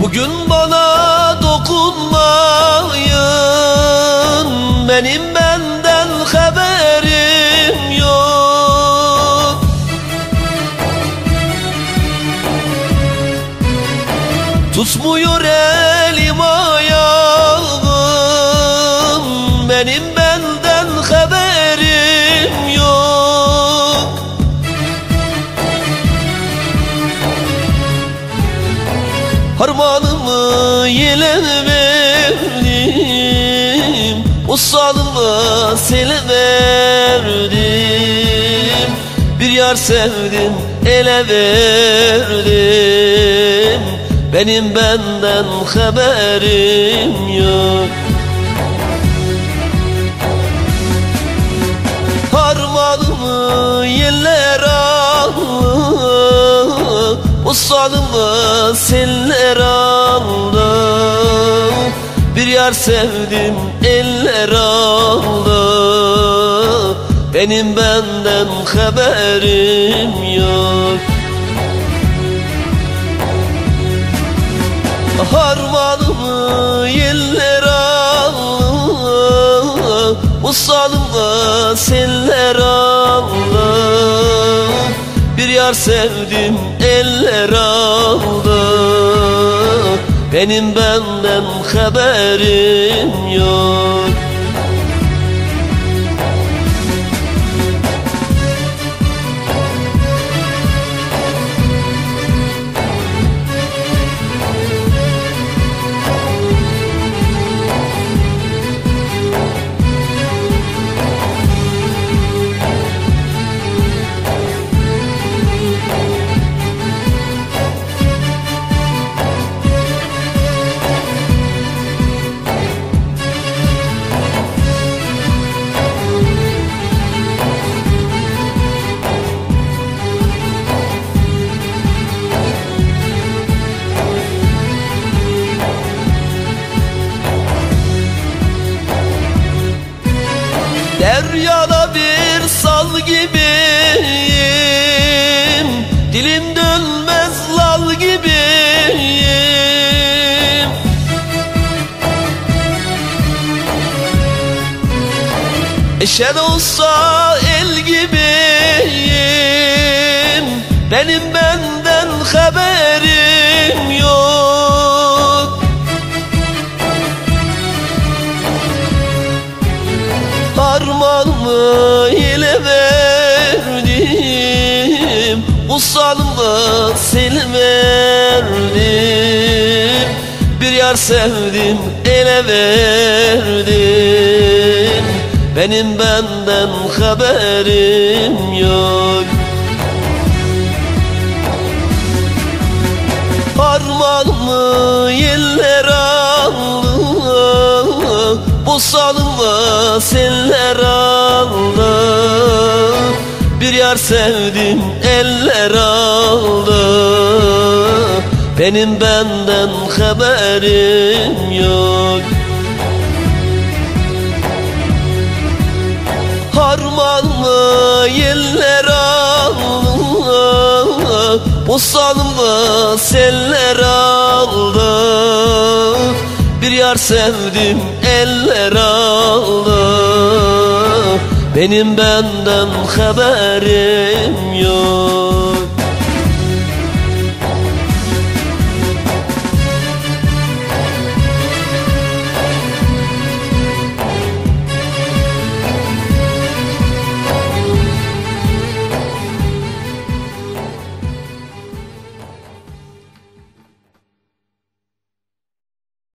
Bugün bana dokunmayın. Benim benden haberim yok. Tutmuyor Yelen verdim Usalımı sele verdim. Bir yar sevdim ele verdim. Benim benden haberim yok. Harmanımı yeller aldı Usalımı seller Yar sevdim eller aldı Benim benden haberim yok. Harmanımı yeller aldı. Usalımı seller aldı. Bir yar sevdim eller aldı Benim benden haberim yok Deryada bir sal gibiyim. Dilim dönmez lal gibiyim. Eşer olsa el gibiyim. Benim benden haberim yok Harmanımı ile verdim. Usalımı seni verdim. Bir yar sevdim ele verdim. Benim benden haberim Bu salımı seller aldı. Bir yar sevdim eller aldı. Benim benden haberim yok. Harmanımı yeller aldı. Usalımı seller aldı. Bir yar sevdim eller aldı Benim benden haberim yok